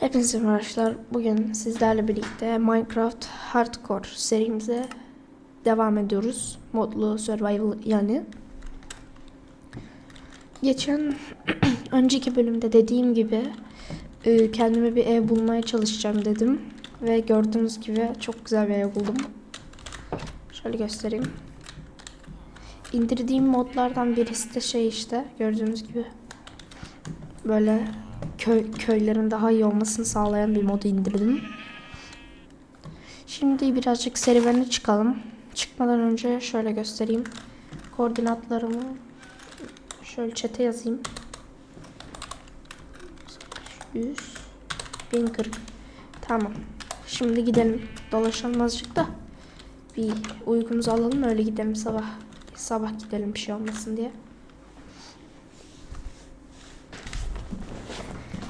Hepinize arkadaşlar. Bugün sizlerle birlikte Minecraft Hardcore serimize devam ediyoruz. Modlu survival yani. Geçen önceki bölümde dediğim gibi e, kendime bir ev bulmaya çalışacağım dedim. Ve gördüğünüz gibi çok güzel bir ev buldum. Şöyle göstereyim. İndirdiğim modlardan birisi de şey işte gördüğünüz gibi böyle köy köylerin daha iyi olmasını sağlayan bir modu indirdim. Şimdi birazcık serüvene çıkalım. Çıkmadan önce şöyle göstereyim. Koordinatlarımı şöyle çete yazayım. 100 1040 Tamam. Şimdi gidelim. Dolaşalım azıcık da. Bir uykumuzu alalım öyle gidelim sabah. Sabah gidelim bir şey olmasın diye.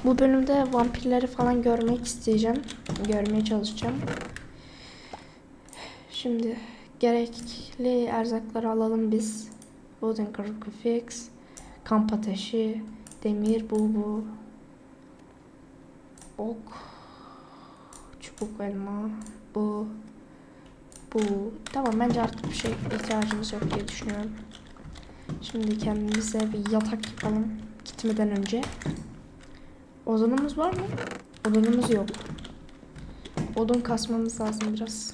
Bu bölümde vampirleri falan görmek isteyeceğim. Görmeye çalışacağım. Şimdi gerekli erzakları alalım biz. Wooden crucifix, kamp ateşi, demir, bu bu, ok, çubuk elma, bu, bu. Tamam bence artık bir şey ihtiyacımız yok diye düşünüyorum. Şimdi kendimize bir yatak yapalım gitmeden önce. Odunumuz var mı? Odunumuz yok. Odun kasmamız lazım biraz.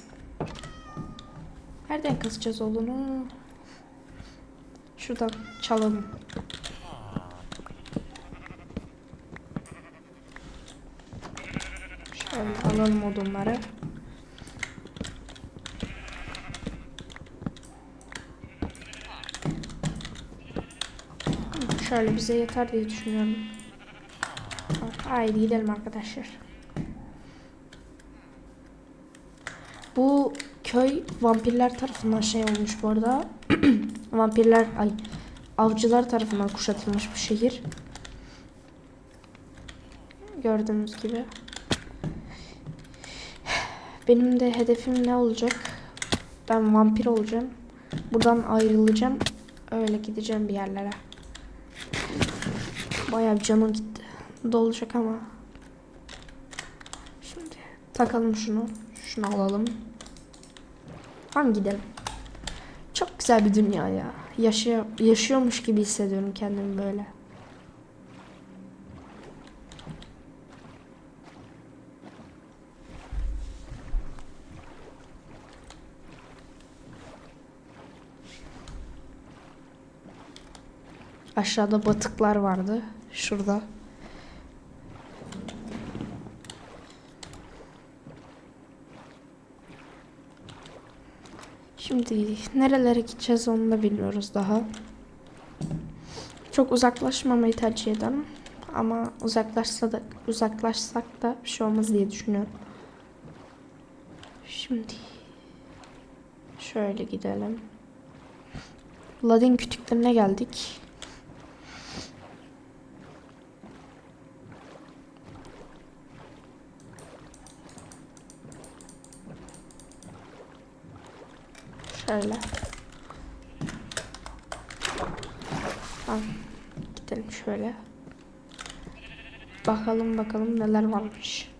Nereden kasacağız odunu? Şuradan çalalım. Şöyle alalım odunları. Şöyle bize yeter diye düşünüyorum. Haydi gidelim arkadaşlar. Bu köy vampirler tarafından şey olmuş bu arada. vampirler ay avcılar tarafından kuşatılmış bir şehir. Gördüğünüz gibi. Benim de hedefim ne olacak? Ben vampir olacağım. Buradan ayrılacağım. Öyle gideceğim bir yerlere. Bayağı canım gitti dolacak ama. Şimdi takalım şunu. Şunu alalım. Tamam gidelim. Çok güzel bir dünya ya. Yaşıyor, yaşıyormuş gibi hissediyorum kendimi böyle. Aşağıda batıklar vardı. Şurada. Şimdi nerelere gideceğiz onu da bilmiyoruz daha. Çok uzaklaşmamayı tercih ederim. Ama uzaklaşsa da uzaklaşsak da bir şey olmaz diye düşünüyorum. Şimdi şöyle gidelim. Ladin kütüklerine geldik. Şöyle. Tamam. Gidelim şöyle. Bakalım bakalım neler varmış.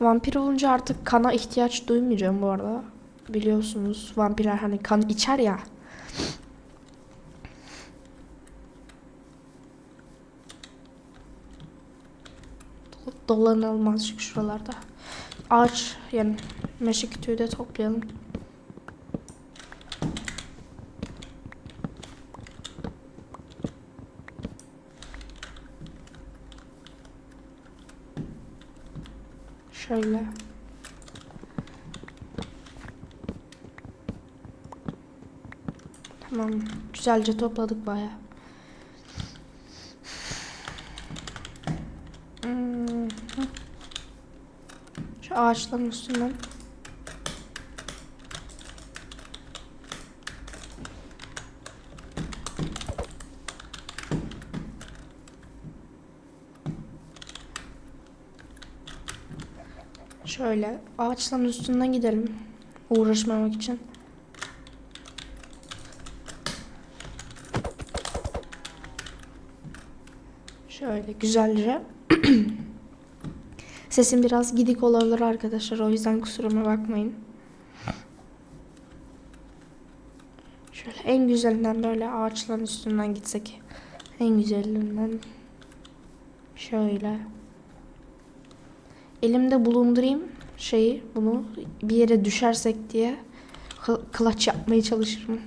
Vampir olunca artık kana ihtiyaç duymayacağım bu arada. Biliyorsunuz vampirler hani kan içer ya. Dolanalım azıcık şuralarda ağaç yani meşe kütüğü de toplayalım. Şöyle. Tamam. Güzelce topladık bayağı. Şu ağaçların üstünden. Şöyle ağaçların üstünden gidelim. Uğraşmamak için. Şöyle güzelce. Sesim biraz gidik olabilir arkadaşlar. O yüzden kusuruma bakmayın. Şöyle en güzelinden böyle ağaçların üstünden gitsek. En güzelinden. Şöyle. Elimde bulundurayım şeyi bunu bir yere düşersek diye kı- kılaç yapmaya çalışırım.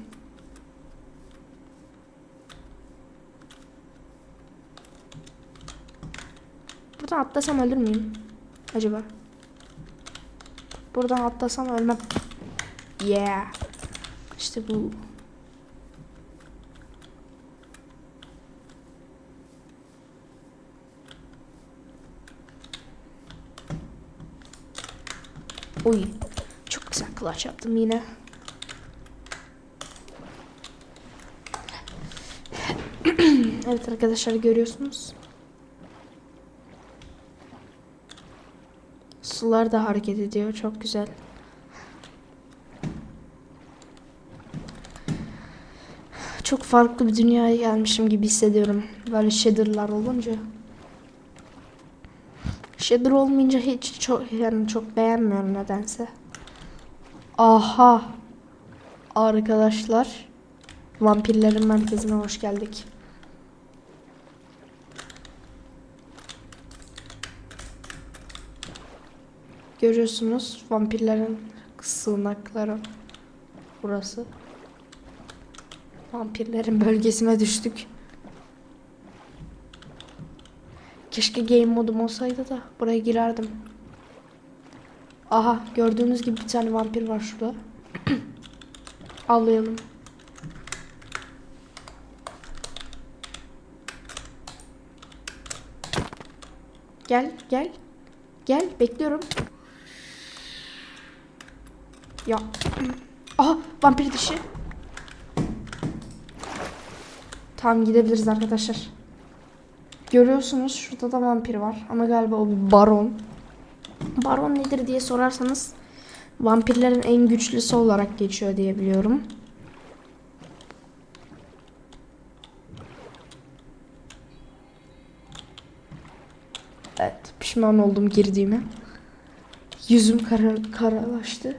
Buradan atlasam ölür müyüm? Acaba? Buradan atlasam ölmem. Yeah. İşte bu. Uy. Çok güzel clutch yaptım yine. evet arkadaşlar görüyorsunuz. Sular da hareket ediyor. Çok güzel. Çok farklı bir dünyaya gelmişim gibi hissediyorum. Böyle shader'lar olunca. Shader olmayınca hiç çok yani çok beğenmiyorum nedense. Aha. Arkadaşlar. Vampirlerin merkezine hoş geldik. Görüyorsunuz vampirlerin sığınakları. Burası. Vampirlerin bölgesine düştük. Keşke game modum olsaydı da buraya girerdim. Aha gördüğünüz gibi bir tane vampir var şurada. Avlayalım. Gel gel. Gel bekliyorum. Ya. Aha vampir dişi. Tamam gidebiliriz arkadaşlar. Görüyorsunuz şurada da vampir var ama galiba o bir baron. Baron nedir diye sorarsanız vampirlerin en güçlüsü olarak geçiyor diye biliyorum. Evet pişman oldum girdiğime. Yüzüm kara, karalaştı.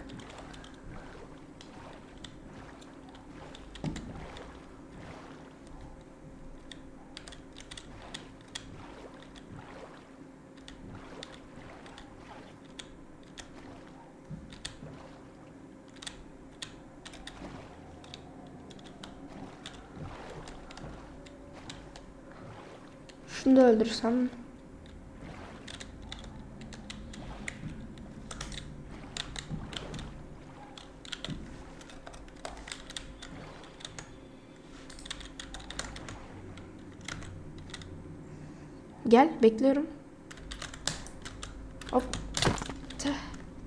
Şunu da öldürsem. Gel bekliyorum. Hop. Teh.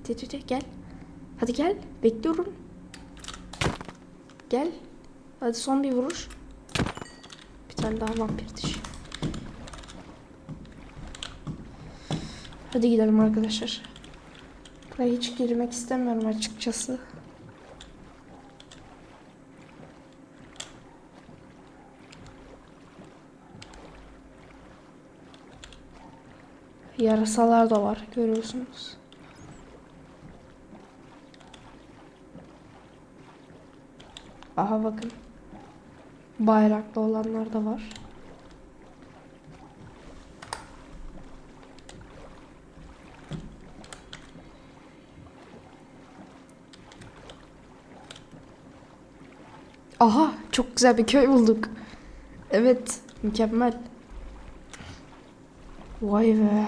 Te, te, te, gel. Hadi gel. Bekliyorum. Gel. Hadi son bir vuruş. Bir tane daha vampir dişi. Hadi gidelim arkadaşlar. Buraya hiç girmek istemiyorum açıkçası. Yarasalar da var görüyorsunuz. Aha bakın. Bayraklı olanlar da var. Aha çok güzel bir köy bulduk. Evet mükemmel. Vay be.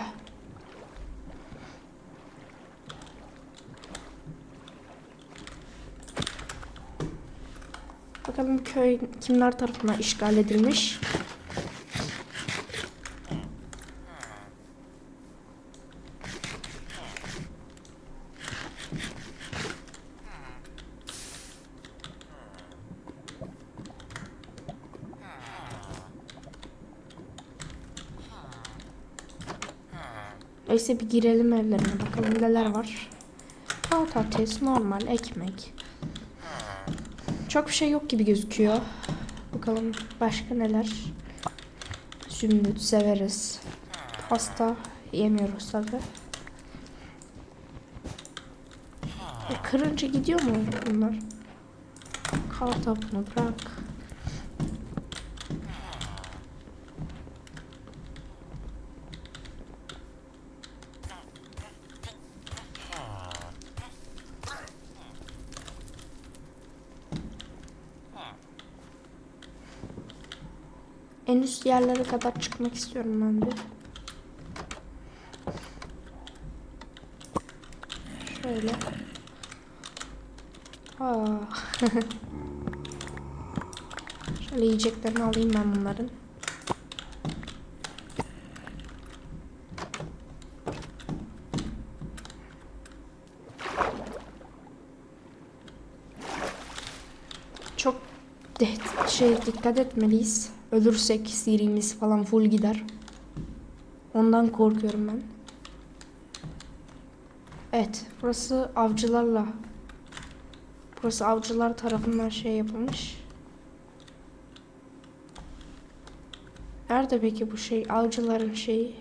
Bakalım köy kimler tarafından işgal edilmiş. Neyse bir girelim evlerine bakalım neler var. Patates, normal ekmek. Çok bir şey yok gibi gözüküyor. Bakalım başka neler. Zümrüt severiz. Pasta yemiyoruz tabi. E, kırınca gidiyor mu bunlar? Kartopunu bırak. En üst yerlere kadar çıkmak istiyorum ben bir. Şöyle. Aa. Şöyle yiyeceklerini alayım ben bunların. Çok de- şey dikkat etmeliyiz. Ölürsek serimiz falan full gider. Ondan korkuyorum ben. Evet, burası avcılarla. Burası avcılar tarafından şey yapılmış. Nerede peki bu şey? Avcıların şeyi.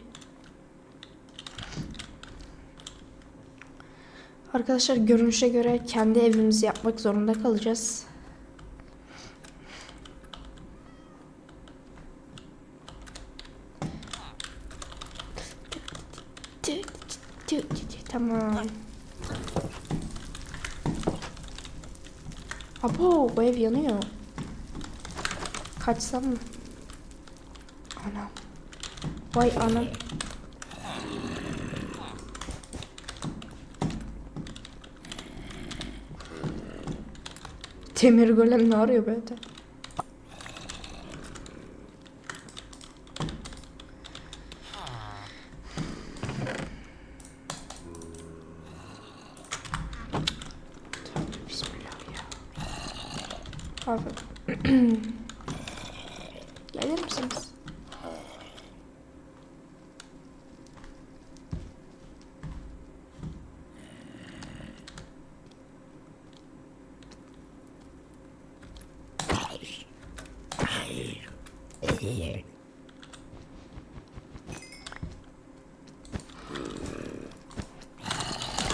Arkadaşlar görünüşe göre kendi evimizi yapmak zorunda kalacağız. Tamam. Abo bu ev yanıyor. Kaçsam mı? Anam. Vay anam. Demir golem ne arıyor böyle?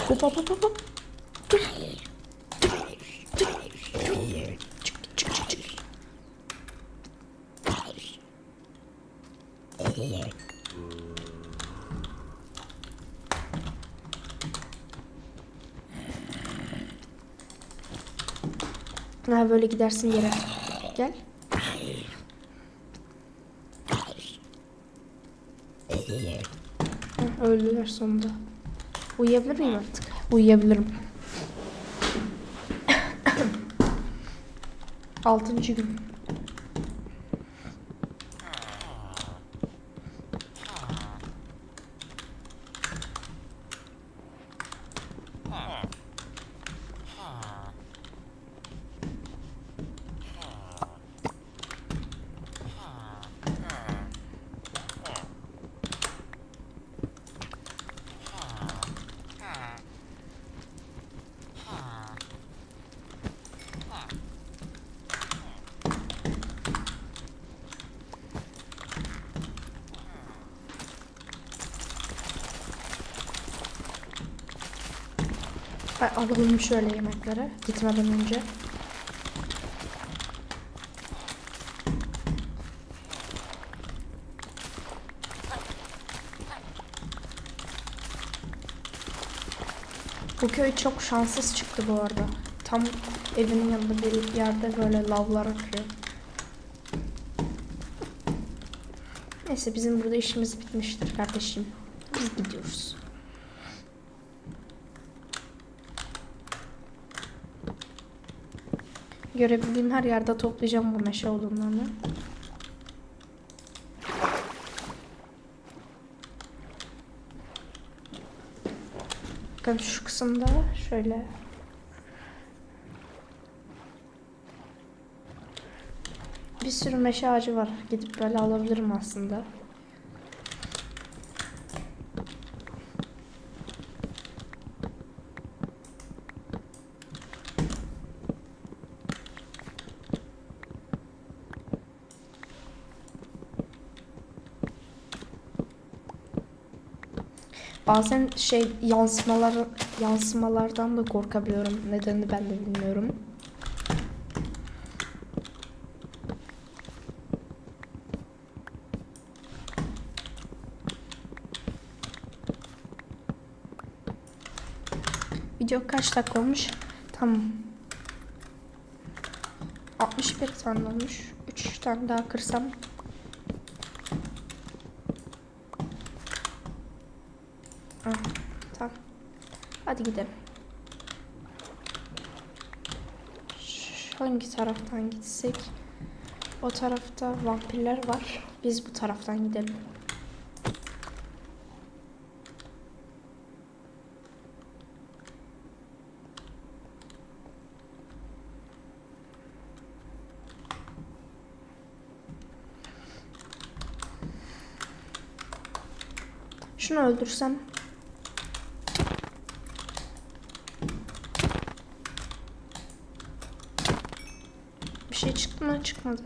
Hop hop hop hop, hop. Dur. Dur. Dur. Dur. Çık çık çık çık. Ha böyle gidersin yere. Gel. Öldüler sonunda. Uyuyabilir miyim artık? Uyuyabilirim. Altıncı gün. Ben alalım şöyle yemeklere gitmeden önce. Bu köy çok şanssız çıktı bu arada. Tam evinin yanında bir yerde böyle lavlar akıyor. Neyse bizim burada işimiz bitmiştir kardeşim. Biz gidiyoruz. Görebildiğim her yerde toplayacağım bu meşe odunlarını. Bakın şu kısımda şöyle bir sürü meşe ağacı var. Gidip böyle alabilirim aslında. Bazen şey yansımalar yansımalardan da korkabiliyorum. Nedenini ben de bilmiyorum. Video kaç dakika olmuş? Tamam. 61 tane olmuş. 3 tane daha kırsam. Ah, tamam. Hadi gidelim. Hangi taraftan gitsek? O tarafta vampirler var. Biz bu taraftan gidelim. Şunu öldürsem. Şey çıktı mı? Çıkmadı.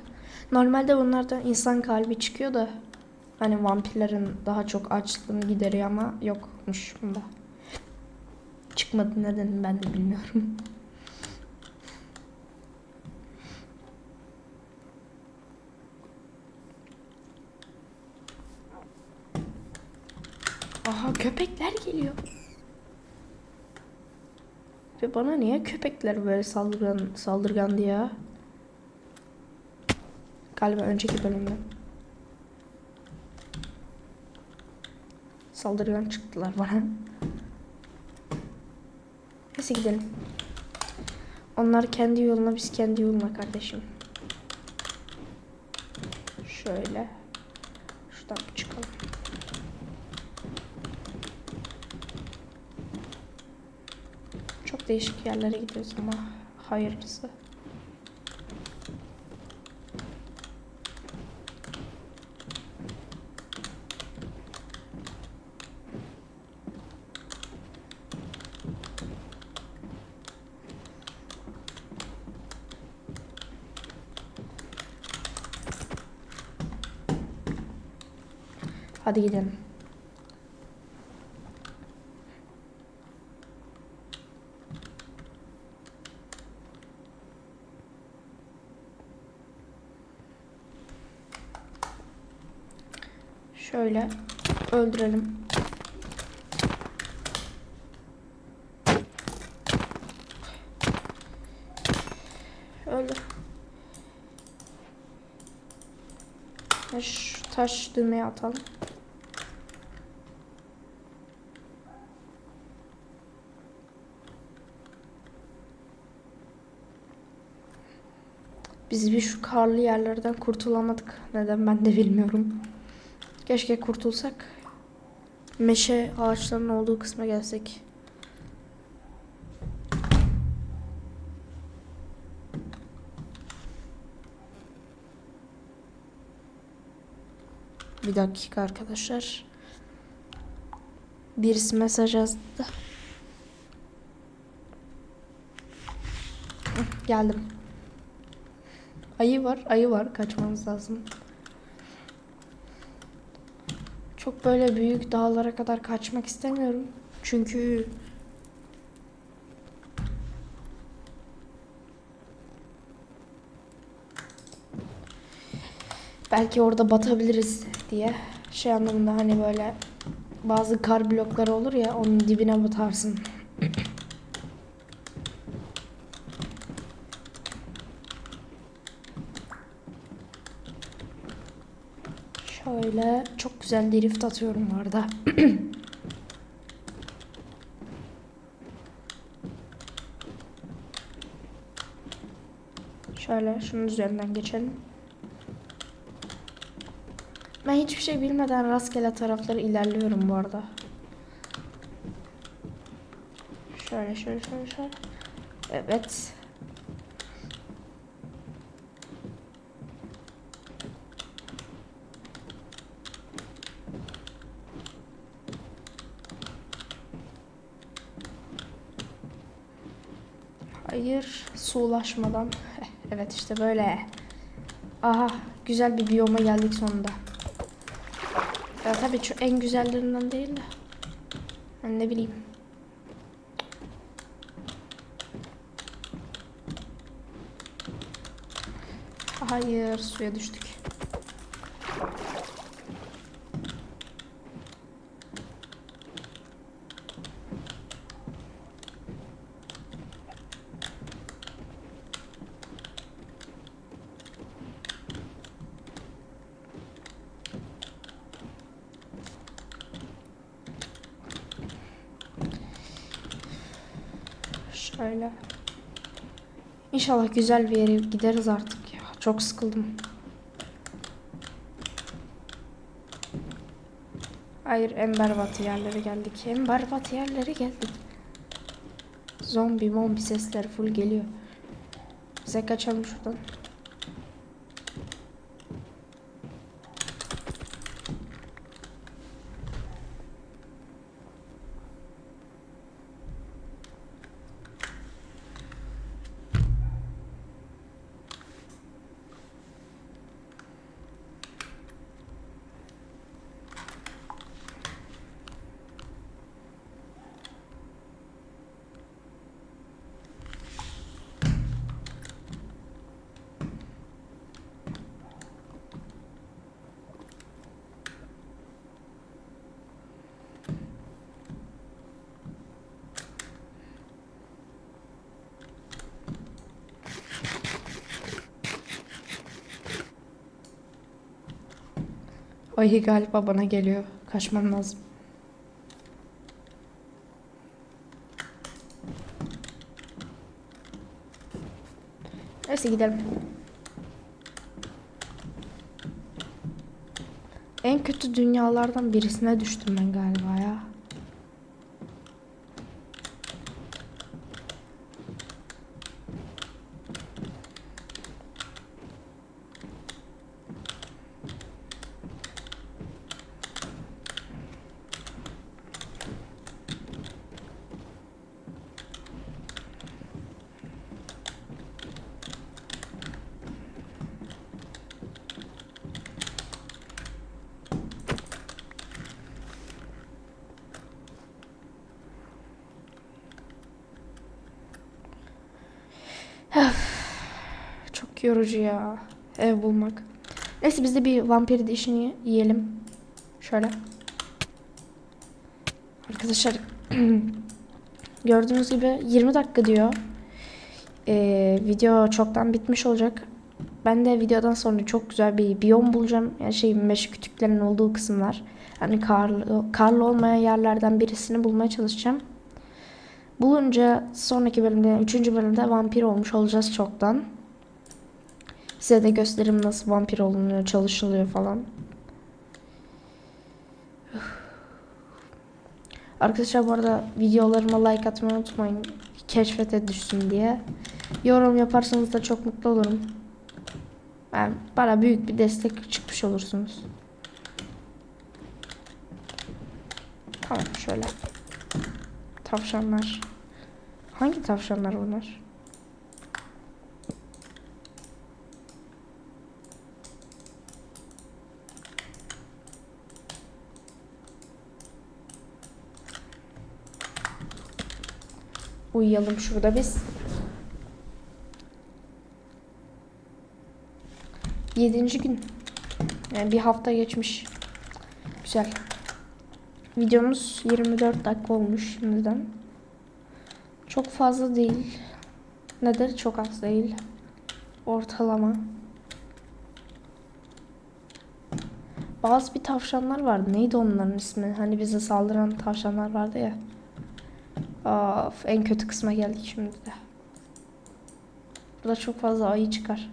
Normalde bunlardan insan kalbi çıkıyor da hani vampirlerin daha çok açlığını gideriyor ama yokmuş bunda. Çıkmadı neden ben de bilmiyorum. Aha köpekler geliyor. Ve bana niye köpekler böyle saldırgan saldırgandı ya? Galiba önceki bölümde. Saldırgan çıktılar bana. Neyse gidelim. Onlar kendi yoluna biz kendi yoluna kardeşim. Şöyle. Şuradan çıkalım. Çok değişik yerlere gidiyoruz ama hayırlısı. Hadi gidelim. Şöyle öldürelim. Öldü. Ya Şu taş düğmeye atalım. Biz bir şu karlı yerlerden kurtulamadık. Neden ben de bilmiyorum. Keşke kurtulsak. Meşe ağaçlarının olduğu kısma gelsek. Bir dakika arkadaşlar. Birisi mesaj yazdı. Geldim. Ayı var, ayı var. Kaçmamız lazım. Çok böyle büyük dağlara kadar kaçmak istemiyorum. Çünkü belki orada batabiliriz diye şey anlamında hani böyle bazı kar blokları olur ya onun dibine batarsın. Şöyle çok güzel drift atıyorum bu arada. Şöyle şunun üzerinden geçelim. Ben hiçbir şey bilmeden rastgele tarafları ilerliyorum bu arada. Şöyle şöyle şöyle şöyle. Evet. Hayır, su ulaşmadan. Heh, Evet işte böyle. Aha, güzel bir biyoma geldik sonunda. Ya tabii şu en güzellerinden değil de. Ben ne bileyim. Hayır suya düştük. Şöyle. İnşallah güzel bir yere gideriz artık ya. Çok sıkıldım. Hayır en berbat yerlere geldik. En berbat yerlere geldik. Zombi mombi sesler full geliyor. Bize kaçalım şuradan. Ay galiba bana geliyor. Kaçmam lazım. Neyse gidelim. En kötü dünyalardan birisine düştüm ben galiba ya. Yorucu ya ev bulmak. Neyse biz de bir vampir dişini yiyelim. Şöyle. Arkadaşlar gördüğünüz gibi 20 dakika diyor. Ee, video çoktan bitmiş olacak. Ben de videodan sonra çok güzel bir biyom bulacağım. Yani şey meşe kütüklerinin olduğu kısımlar. Hani karlı, karlı olmayan yerlerden birisini bulmaya çalışacağım. Bulunca sonraki bölümde, üçüncü bölümde vampir olmuş olacağız çoktan. Size de gösteririm nasıl vampir olunuyor, çalışılıyor falan. Arkadaşlar bu arada videolarıma like atmayı unutmayın. Keşfete düşsün diye. Yorum yaparsanız da çok mutlu olurum. Yani bana büyük bir destek çıkmış olursunuz. Tamam şöyle. Tavşanlar. Hangi tavşanlar bunlar? Uyuyalım şurada biz. Yedinci gün. Yani bir hafta geçmiş. Güzel. Videomuz 24 dakika olmuş şimdiden. Çok fazla değil. Nedir? Çok az değil. Ortalama. Bazı bir tavşanlar vardı. Neydi onların ismi? Hani bize saldıran tavşanlar vardı ya. Of, en kötü kısma geldik şimdi de. Burada çok fazla ayı çıkar.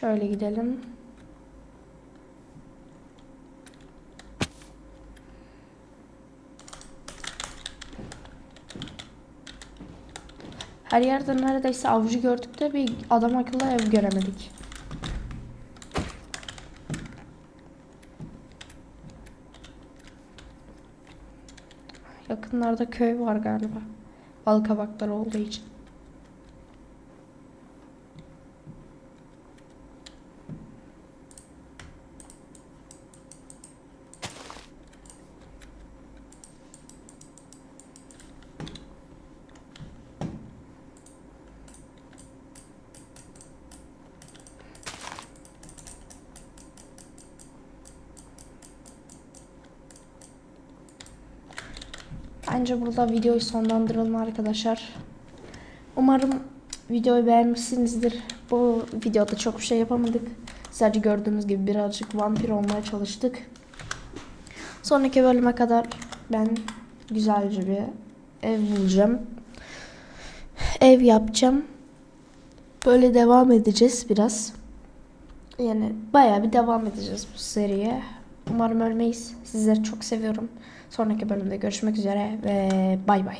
Şöyle gidelim. Her yerde neredeyse avcı gördük de bir adam akıllı ev göremedik. Yakınlarda köy var galiba. Balkabaklar olduğu için. Bence burada videoyu sonlandıralım arkadaşlar. Umarım videoyu beğenmişsinizdir. Bu videoda çok bir şey yapamadık. Sadece gördüğünüz gibi birazcık vampir olmaya çalıştık. Sonraki bölüme kadar ben güzelce bir ev bulacağım. Ev yapacağım. Böyle devam edeceğiz biraz. Yani bayağı bir devam edeceğiz bu seriye. Umarım ölmeyiz. Sizleri çok seviyorum. Sonraki bölümde görüşmek üzere ve bay bay.